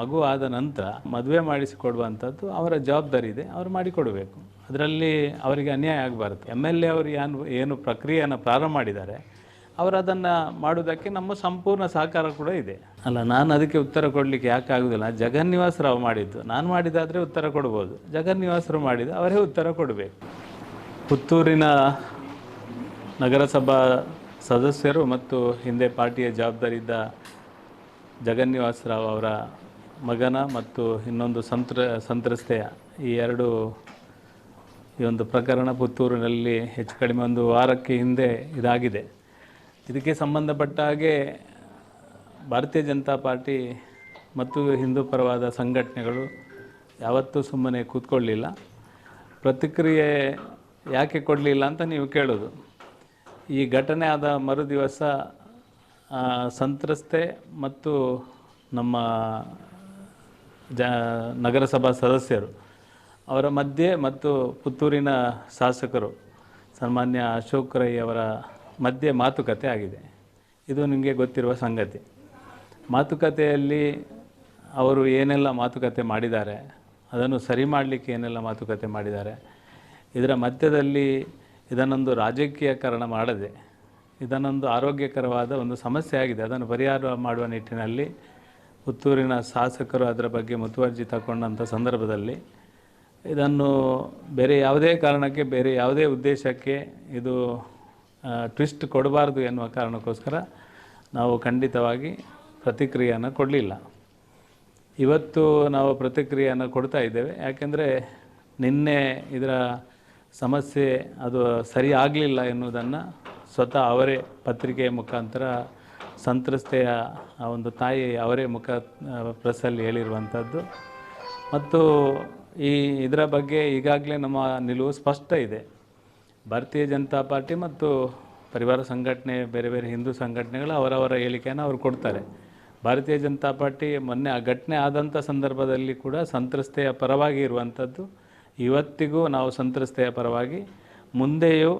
ಮಗು ಆದ ನಂತರ ಮದುವೆ ಮಾಡಿಸಿಕೊಡುವಂಥದ್ದು ಅವರ ಜವಾಬ್ದಾರಿ ಇದೆ ಅವರು ಮಾಡಿಕೊಡಬೇಕು. ಅದರಲ್ಲಿ ಅವರಿಗೆ ಅನ್ಯಾಯ ಆಗಬಾರ್ದು. ಎಂ ಎಲ್ ಎ ಅವರು ಏನು ಏನು ಪ್ರಕ್ರಿಯೆಯನ್ನು ಪ್ರಾರಂಭ ಮಾಡಿದ್ದಾರೆ, ಅವರು ಅದನ್ನು ಮಾಡೋದಕ್ಕೆ ನಮ್ಮ ಸಂಪೂರ್ಣ ಸಹಕಾರ ಕೂಡ ಇದೆ. ಅಲ್ಲ, ನಾನು ಅದಕ್ಕೆ ಉತ್ತರ ಕೊಡಲಿಕ್ಕೆ ಯಾಕೆ ಆಗೋದಿಲ್ಲ. ಜಗನ್ನಿವಾಸ ರಾವ್ ಮಾಡಿದ್ದು. ನಾನು ಮಾಡಿದಾದರೆ ಉತ್ತರ ಕೊಡ್ಬೋದು. ಜಗನ್ನಿವಾಸರು ಮಾಡಿದ ಅವರೇ ಉತ್ತರ ಕೊಡಬೇಕು. ಪುತ್ತೂರಿನ ನಗರಸಭಾ ಸದಸ್ಯರು ಮತ್ತು ಹಿಂದೆ ಪಾರ್ಟಿಯ ಜವಾಬ್ದಾರಿ ಇದ್ದ ಜಗನ್ನಿವಾಸ ರಾವ್ ಅವರ ಮಗನ ಮತ್ತು ಇನ್ನೊಂದು ಸಂತ್ರ, ಸಂತ್ರಸ್ತೆಯ ಈ ಎರಡು, ಈ ಒಂದು ಪ್ರಕರಣ ಪುತ್ತೂರಿನಲ್ಲಿ ಹೆಚ್ಚು ಕಡಿಮೆ ಒಂದು ವಾರಕ್ಕೆ ಹಿಂದೆ ಇದಾಗಿದೆ. ಇದಕ್ಕೆ ಸಂಬಂಧಪಟ್ಟ ಹಾಗೆ ಭಾರತೀಯ ಜನತಾ ಪಾರ್ಟಿ ಮತ್ತು ಹಿಂದೂ ಪರವಾದ ಸಂಘಟನೆಗಳು ಯಾವತ್ತೂ ಸುಮ್ಮನೆ ಕೂತ್ಕೊಳ್ಳಿಲ್ಲ. ಪ್ರತಿಕ್ರಿಯೆ ಯಾಕೆ ಕೊಡಲಿಲ್ಲ ಅಂತ ನೀವು ಕೇಳೋದು. ಈ ಘಟನೆ ಆದ ಮರುದಿವಸ ಸಂತ್ರಸ್ತೆ ಮತ್ತು ನಮ್ಮ ಜ, ನಗರಸಭಾ ಸದಸ್ಯರು. ಅವರ ಮಧ್ಯೆ ಮತ್ತು ಪುತ್ತೂರಿನ ಶಾಸಕರು, ಸನ್ಮಾನ್ಯ ಅಶೋಕ್ ರೈ ಅವರ ಮಧ್ಯೆ ಮಾತುಕತೆ ಆಗಿದೆ. ಇದು ನಿಮಗೆ ಗೊತ್ತಿರುವ ಸಂಗತಿ. ಮಾತುಕತೆಯಲ್ಲಿ ಅವರು ಏನೆಲ್ಲ ಮಾತುಕತೆ ಮಾಡಿದ್ದಾರೆ, ಅದನ್ನು ಸರಿ ಮಾಡಲಿಕ್ಕೆ ಏನೆಲ್ಲ ಮಾತುಕತೆ ಮಾಡಿದ್ದಾರೆ, ಇದರ ಮಧ್ಯದಲ್ಲಿ ಇದನ್ನೊಂದು ರಾಜಕೀಯಕರಣ ಮಾಡದೆ, ಇದನ್ನೊಂದು ಆರೋಗ್ಯಕರವಾದ ಒಂದು ಸಮಸ್ಯೆ ಆಗಿದೆ, ಅದನ್ನು ಪರಿಹಾರ ಮಾಡುವ ನಿಟ್ಟಿನಲ್ಲಿ ಪುತ್ತೂರಿನ ಶಾಸಕರು ಅದರ ಬಗ್ಗೆ ಮುತುವರ್ಜಿ ತಗೊಂಡಂಥ ಸಂದರ್ಭದಲ್ಲಿ ಇದನ್ನು ಬೇರೆ ಯಾವುದೇ ಕಾರಣಕ್ಕೆ, ಬೇರೆ ಯಾವುದೇ ಉದ್ದೇಶಕ್ಕೆ ಇದು ಟ್ವಿಸ್ಟ್ ಕೊಡಬಾರ್ದು ಎನ್ನುವ ಕಾರಣಕ್ಕೋಸ್ಕರ ನಾವು ಖಂಡಿತವಾಗಿ ಪ್ರತಿಕ್ರಿಯೆಯನ್ನು ಕೊಡಲಿಲ್ಲ. ಇವತ್ತು ನಾವು ಪ್ರತಿಕ್ರಿಯೆಯನ್ನು ಕೊಡ್ತಾ ಇದ್ದೇವೆ. ಯಾಕೆಂದರೆ ನಿನ್ನೆ ಇದರ ಸಮಸ್ಯೆ ಅದು ಸರಿ ಆಗಲಿಲ್ಲ ಎನ್ನುವುದನ್ನು ಸ್ವತಃ ಅವರೇ ಪತ್ರಿಕೆಯ ಮುಖಾಂತರ ಸಂತ್ರಸ್ತೆಯ ಆ ಒಂದು ತಾಯಿ ಅವರೇ ಮುಖ ಪ್ರೆಸ್ಸಲ್ಲಿ ಹೇಳಿರುವಂಥದ್ದು. ಮತ್ತು ಈ ಇದರ ಬಗ್ಗೆ ಈಗಾಗಲೇ ನಮ್ಮ ನಿಲುವು ಸ್ಪಷ್ಟ ಇದೆ. ಭಾರತೀಯ ಜನತಾ ಪಾರ್ಟಿ ಮತ್ತು ಪರಿವಾರ ಸಂಘಟನೆ, ಬೇರೆ ಬೇರೆ ಹಿಂದೂ ಸಂಘಟನೆಗಳು ಅವರವರ ಹೇಳಿಕೆಯನ್ನು ಅವರು ಕೊಡ್ತಾರೆ. ಭಾರತೀಯ ಜನತಾ ಪಾರ್ಟಿ ಮೊನ್ನೆ ಆ ಘಟನೆ ಆದಂಥ ಸಂದರ್ಭದಲ್ಲಿ ಕೂಡ ಸಂತ್ರಸ್ತೆಯ ಪರವಾಗಿ ಇರುವಂಥದ್ದು. ಇವತ್ತಿಗೂ ನಾವು ಸಂತ್ರಸ್ತೆಯ ಪರವಾಗಿ, ಮುಂದೆಯೂ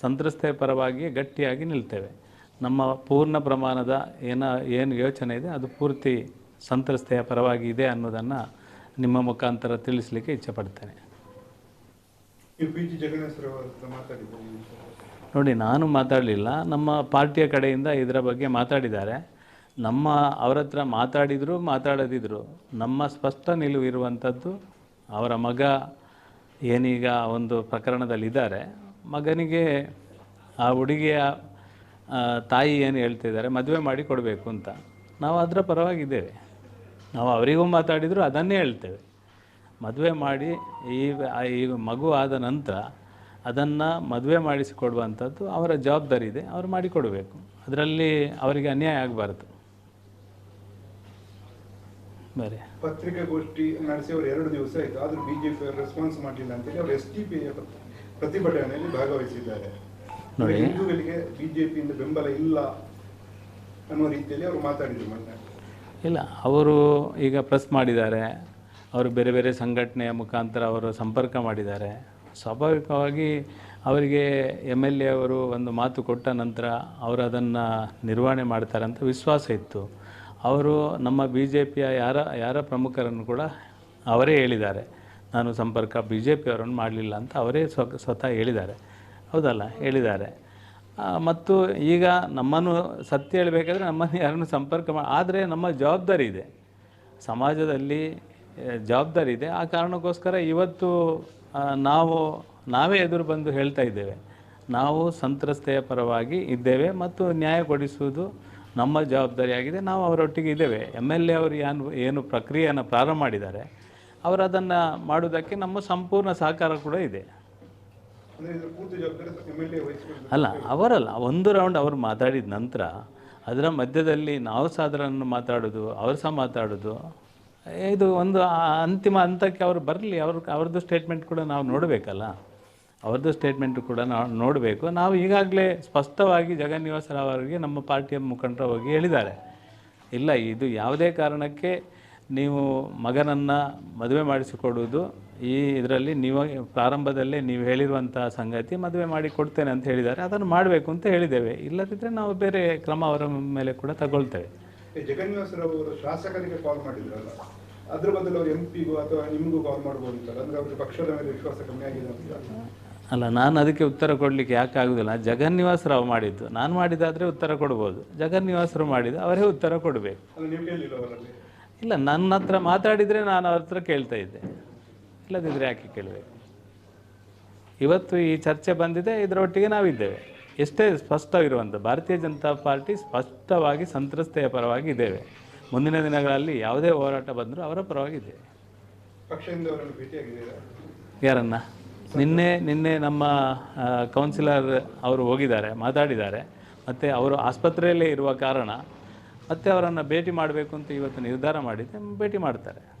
ಸಂತ್ರಸ್ತೆಯ ಪರವಾಗಿ ಗಟ್ಟಿಯಾಗಿ ನಿಲ್ತೇವೆ. ನಮ್ಮ ಪೂರ್ಣ ಪ್ರಮಾಣದ ಏನ ಏನು ಯೋಚನೆ ಇದೆ ಅದು ಪೂರ್ತಿ ಸಂತ್ರಸ್ತೆಯ ಪರವಾಗಿ ಇದೆ ಅನ್ನೋದನ್ನು ನಿಮ್ಮ ಮುಖಾಂತರ ತಿಳಿಸಲಿಕ್ಕೆ ಇಚ್ಛೆಪಡ್ತೇನೆ. ನೋಡಿ ನಾನು ಮಾತಾಡಲಿಲ್ಲ. ನಮ್ಮ ಪಾರ್ಟಿಯ ಕಡೆಯಿಂದ ಇದರ ಬಗ್ಗೆ ಮಾತಾಡಿದ್ದಾರೆ. ನಮ್ಮ ಅವರ ಹತ್ರ ಮಾತಾಡಿದರು ಮಾತಾಡದಿದ್ರು. ನಮ್ಮ ಸ್ಪಷ್ಟ ನಿಲುವು ಇರುವಂಥದ್ದು ಅವರ ಮಗ ಏನೀಗ ಒಂದು ಪ್ರಕರಣದಲ್ಲಿದ್ದಾರೆ. ಮಗನಿಗೆ ಆ ಹುಡುಗಿಯ ತಾಯಿ ಏನು ಹೇಳ್ತಿದ್ದಾರೆ ಮದುವೆ ಮಾಡಿ ಕೊಡಬೇಕು ಅಂತ. ನಾವು ಅದರ ಪರವಾಗಿದ್ದೇವೆ. ನಾವು ಅವರಿಗೂ ಮಾತಾಡಿದರೂ ಅದನ್ನೇ ಹೇಳ್ತೇವೆ. ಮದುವೆ ಮಾಡಿ ಈ ಈ ಮಗು ಆದ ನಂತರ ಅದನ್ನು ಮದುವೆ ಮಾಡಿಸಿಕೊಡುವಂಥದ್ದು ಅವರ ಜವಾಬ್ದಾರಿ ಇದೆ, ಅವರು ಮಾಡಿಕೊಡಬೇಕು ಅದರಲ್ಲಿ ಅವರಿಗೆ ಅನ್ಯಾಯ ಆಗಬಾರ್ದು. ಬೇರೆ? ಪತ್ರಿಕಾಗೋಷ್ಠಿ ನಡೆಸಿ ಅವರು ಎರಡು ದಿವಸ ಆಯಿತು, ಆದರೂ ಬಿಜೆಪಿ ರೆಸ್ಪಾನ್ಸ್ ಮಾಡಲಿಲ್ಲ ಅಂತೇಳಿ ಅವರು ಎಸ್ ಟಿ ಪಿ ಪ್ರತಿಭಟನೆಯಲ್ಲಿ ಭಾಗವಹಿಸಿದ್ದಾರೆ. ನೋಡಿ. ಹಿಂದೂಗಳಿಗೆ ಬಿಜೆಪಿಯಿಂದ ಬೆಂಬಲ ಇಲ್ಲ ಅನ್ನೋ ರೀತಿಯಲ್ಲಿ ಅವರು ಮಾತಾಡಿದ್ರು ಮೊನ್ನೆ. ಇಲ್ಲ ಅವರು ಈಗ ಪ್ರೆಸ್ ಮಾಡಿದ್ದಾರೆ. ಅವರು ಬೇರೆ ಬೇರೆ ಸಂಘಟನೆಯ ಮುಖಾಂತರ ಅವರು ಸಂಪರ್ಕ ಮಾಡಿದ್ದಾರೆ. ಸ್ವಾಭಾವಿಕವಾಗಿ ಅವರಿಗೆ ಎಂ ಎಲ್ ಎ ಅವರು ಒಂದು ಮಾತು ಕೊಟ್ಟ ನಂತರ ಅವರು ಅದನ್ನು ನಿರ್ವಹಣೆ ಮಾಡ್ತಾರೆ ಅಂತ ವಿಶ್ವಾಸ ಇತ್ತು. ಅವರು ನಮ್ಮ ಬಿ ಜೆ ಪಿಯ ಯಾರ ಯಾರ ಪ್ರಮುಖರನ್ನು ಕೂಡ ಅವರೇ ಹೇಳಿದ್ದಾರೆ. ನಾನು ಸಂಪರ್ಕ ಬಿ ಜೆ ಪಿಯವರನ್ನು ಮಾಡಲಿಲ್ಲ ಅಂತ ಅವರೇ ಸ್ವ ಸ್ವತಃ ಹೇಳಿದ್ದಾರೆ. ಹೌದಲ್ಲ? ಹೇಳಿದ್ದಾರೆ. ಮತ್ತು ಈಗ ನಮ್ಮನ್ನು ಸತ್ಯ ಹೇಳಬೇಕಾದ್ರೆ ನಮ್ಮನ್ನು ಯಾರನ್ನು ಸಂಪರ್ಕ ಮಾಡಿ ಆದರೆ ನಮ್ಮ ಜವಾಬ್ದಾರಿ ಇದೆ. ಸಮಾಜದಲ್ಲಿ ಜವಾಬ್ದಾರಿ ಇದೆ. ಆ ಕಾರಣಕ್ಕೋಸ್ಕರ ಇವತ್ತು ನಾವು, ನಾವೇ ಎದುರು ಬಂದು ಹೇಳ್ತಾ ಇದ್ದೇವೆ. ನಾವು ಸಂತ್ರಸ್ತೆಯ ಪರವಾಗಿ ಇದ್ದೇವೆ ಮತ್ತು ನ್ಯಾಯ ಕೊಡಿಸುವುದು ನಮ್ಮ ಜವಾಬ್ದಾರಿಯಾಗಿದೆ. ನಾವು ಅವರೊಟ್ಟಿಗೆ ಇದ್ದೇವೆ. ಎಂ ಎಲ್ ಎ ಅವರು ಏನು ಏನು ಪ್ರಕ್ರಿಯೆಯನ್ನು ಪ್ರಾರಂಭ ಮಾಡಿದ್ದಾರೆ ಅವರು ಅದನ್ನು ಮಾಡೋದಕ್ಕೆ ನಮ್ಮ ಸಂಪೂರ್ಣ ಸಹಕಾರ ಕೂಡ ಇದೆ. ಅಲ್ಲ, ಅವರಲ್ಲ, ಒಂದು ರೌಂಡ್ ಅವರು ಮಾತಾಡಿದ ನಂತರ ಅದರ ಮಧ್ಯದಲ್ಲಿ ನಾವು ಸಹ ಅದರನ್ನು ಮಾತಾಡೋದು, ಅವರು ಸಹ ಮಾತಾಡೋದು. ಇದು ಒಂದು ಅಂತಿಮ ಹಂತಕ್ಕೆ ಅವರು ಬರಲಿ, ಅವ್ರ ಅವ್ರದ್ದು ಸ್ಟೇಟ್ಮೆಂಟ್ ಕೂಡ ನಾವು ನೋಡಬೇಕಲ್ಲ. ಅವ್ರದ್ದು ಸ್ಟೇಟ್ಮೆಂಟ್ ಕೂಡ ನಾವು ನೋಡಬೇಕು. ನಾವು ಈಗಾಗಲೇ ಸ್ಪಷ್ಟವಾಗಿ ಜಗನ್ನಿವಾಸ ನಿವಾಸರಾವ್ ಅವರಿಗೆ ನಮ್ಮ ಪಾರ್ಟಿಯ ಮುಖಂಡರ ಹೋಗಿ ಹೇಳಿದ್ದಾರೆ. ಇಲ್ಲ, ಇದು ಯಾವುದೇ ಕಾರಣಕ್ಕೆ ನೀವು ಮಗನನ್ನು ಮದುವೆ ಮಾಡಿಸಿಕೊಡುವುದು ಈ ಇದರಲ್ಲಿ ನೀವು ಪ್ರಾರಂಭದಲ್ಲೇ ನೀವು ಹೇಳಿರುವಂಥ ಸಂಗತಿ ಮದುವೆ ಮಾಡಿ ಕೊಡ್ತೇನೆ ಅಂತ ಹೇಳಿದ್ದಾರೆ. ಅದನ್ನು ಮಾಡಬೇಕು ಅಂತ ಹೇಳಿದ್ದೇವೆ. ಇಲ್ಲದಿದ್ದರೆ ನಾವು ಬೇರೆ ಕ್ರಮ ಅವರ ಮೇಲೆ ಕೂಡ ತಗೊಳ್ತೇವೆ. ಶಾಸಕರಿಗೆ ಕಾಲ್ ಮಾಡಿದ್ರಲ್ಲ ಅದ್ರ ಬದಲು ಅವ್ರು ಎಂ ಪಿಗೂ ಅಥವಾ ನಿಮಗೂ ಕಾಲ್ ಮಾಡ್ಬೋದಿತ್ತಲ್ಲ ಅಂದ್ರೆ ಅವರು ಪಕ್ಷದ ಮೇಲೆ ವಿಶ್ವಾಸ ಕಮ್ಮಿ ಆಗಿದೆ ಅಂತ. ಅಲ್ಲ ನಾನು ಅದಕ್ಕೆ ಉತ್ತರ ಕೊಡಲಿಕ್ಕೆ ಯಾಕೆ ಆಗುದಿಲ್ಲ. ಜಗನ್ನಿವಾಸ ರಾವ್ ಮಾಡಿದ್ದು. ನಾನು ಮಾಡಿದಾದರೆ ಉತ್ತರ ಕೊಡ್ಬೋದು. ಜಗನ್ನಿವಾಸರು ಮಾಡಿದ್ದು ಅವರೇ ಉತ್ತರ ಕೊಡಬೇಕು. ಇಲ್ಲ ನನ್ನ ಹತ್ರ ಮಾತಾಡಿದರೆ ನಾನು ಅವ್ರ ಹತ್ರ ಕೇಳ್ತಾ ಇದ್ದೆ. ಇಲ್ಲದಿದ್ದರೆ ಯಾಕೆ ಕೇಳಬೇಕು? ಇವತ್ತು ಈ ಚರ್ಚೆ ಬಂದಿದೆ ಇದರೊಟ್ಟಿಗೆ ನಾವಿದ್ದೇವೆ. ಎಷ್ಟೇ ಸ್ಪಷ್ಟವಿರುವಂಥ ಭಾರತೀಯ ಜನತಾ ಪಾರ್ಟಿ ಸ್ಪಷ್ಟವಾಗಿ ಸಂತ್ರಸ್ತೆಯ ಪರವಾಗಿ ಇದ್ದೇವೆ. ಮುಂದಿನ ದಿನಗಳಲ್ಲಿ ಯಾವುದೇ ಹೋರಾಟ ಬಂದರೂ ಅವರ ಪರವಾಗಿದೆ ಯಾರನ್ನ? ನಿನ್ನೆ ನಿನ್ನೆ ನಮ್ಮ ಕೌನ್ಸಿಲರ್ ಅವರು ಹೋಗಿದ್ದಾರೆ ಮಾತಾಡಿದ್ದಾರೆ. ಮತ್ತು ಅವರು ಆಸ್ಪತ್ರೆಯಲ್ಲೇ ಇರುವ ಕಾರಣ ಮತ್ತೆ ಅವರನ್ನು ಭೇಟಿ ಮಾಡಬೇಕು ಅಂತ ಇವತ್ತು ನಿರ್ಧಾರ ಮಾಡಿದ್ದೆ ಭೇಟಿ ಮಾಡ್ತಾರೆ.